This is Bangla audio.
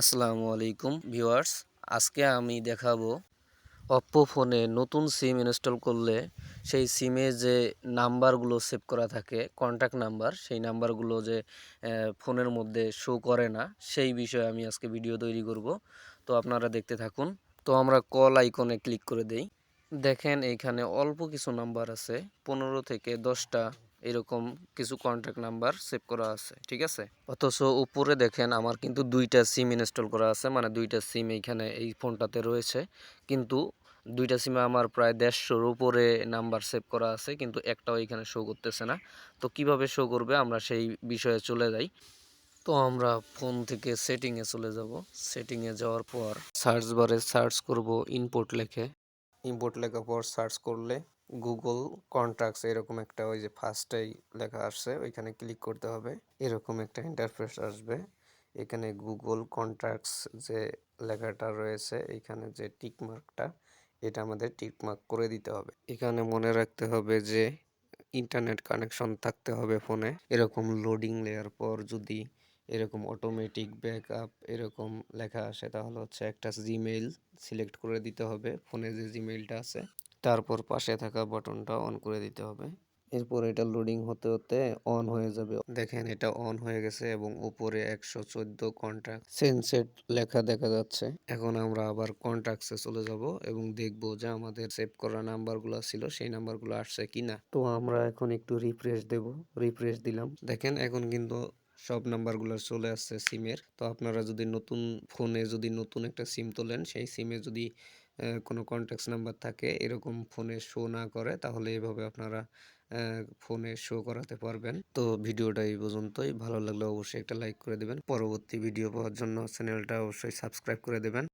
আসসালামু আলাইকুম ভিউয়ার্স। আজকে আমি দেখাবো অপ্পো ফোনে নতুন সিম ইনস্টল করলে সেই সিমে যে নাম্বারগুলো সেভ করা থাকে কন্ট্যাক্ট নাম্বার, সেই নাম্বারগুলো যে ফোনের মধ্যে শো করে না, সেই বিষয়ে আমি আজকে ভিডিও তৈরি করব। তো আপনারা দেখতে থাকুন। তো আমরা কল আইকনে ক্লিক করে দেই। দেখেন এইখানে অল্প কিছু নাম্বার আছে, পনেরো থেকে দশটা এরকম কিছু কন্ট্যাক্ট নাম্বার সেভ করা আছে, ঠিক আছে? অথচ উপরে দেখেন আমার কিন্তু দুইটা সিম ইনস্টল করা আছে মানে দুইটা সিম এইখানে এই ফোনটাতে রয়েছে। কিন্তু দুইটা সিমে আমার প্রায় দেড়শোর উপরে নাম্বার সেভ করা আছে, কিন্তু একটাও এখানে শো করতেছে না। তো কীভাবে শো করবে আমরা সেই বিষয়ে চলে যাই। তো আমরা ফোন থেকে সেটিংয়ে চলে যাব। সেটিংয়ে যাওয়ার পর সার্চ বারে সার্চ করব ইনপুট লেখে। ইম্পোর্ট লেখার পর সার্চ করলে গুগল কন্ট্রাক্টস এরকম একটা ওই যে ফার্স্টেই লেখা আসছে, ওইখানে ক্লিক করতে হবে। এরকম একটা ইন্টারফেস আসবে। এখানে গুগল কন্ট্রাক্টস যে লেখাটা রয়েছে, এখানে যে টিক মার্কটা এটা আমাদের টিক মার্ক করে দিতে হবে। এখানে মনে রাখতে হবে যে ইন্টারনেট কানেকশন থাকতে হবে ফোনে এরকম লোডিং লেয়ার পর যদি এরকম অটোমেটিক ব্যাকআপ এরকম লেখা আসে, তাহলে হচ্ছে একটা জিমেইল সিলেক্ট করে দিতে হবে, ফোনে যে জিমেইলটা আছে, তারপর পাশে থাকা বাটনটা অন করে দিতে হবে। এরপর এটা লোডিং হতে হতে অন হয়ে যাবে। দেখেন এটা অন হয়ে গেছে এবং উপরে একশো চোদ্দ কন্ট্রাক্ট সেনসেট লেখা দেখা যাচ্ছে। এখন আমরা আবার কন্ট্রাক্টসে চলে যাব এবং দেখব যে আমাদের সেভ করা নাম্বারগুলো ছিল, সেই নাম্বারগুলো আসছে কিনা। তো আমরা এখন একটু রিফ্রেশ দেব রিফ্রেশ দিলাম। দেখেন এখন কিন্তু সব নাম্বারগুলো চলে আসছে সিমের তো আপনারা যদি নতুন ফোনে যদি নতুন একটা সিম তোলেন, সেই সিমে যদি কোনো কন্ট্যাক্ট নাম্বার থাকে, এরকম ফোনে শো না করে, তাহলে এভাবে আপনারা ফোনে শো করাতে পারবেন। তো ভিডিওটা এই পর্যন্তই। ভালো লাগলে অবশ্যই একটা লাইক করে দেবেন। পরবর্তী ভিডিও পাওয়ার জন্য চ্যানেলটা অবশ্যই সাবস্ক্রাইব করে দেবেন।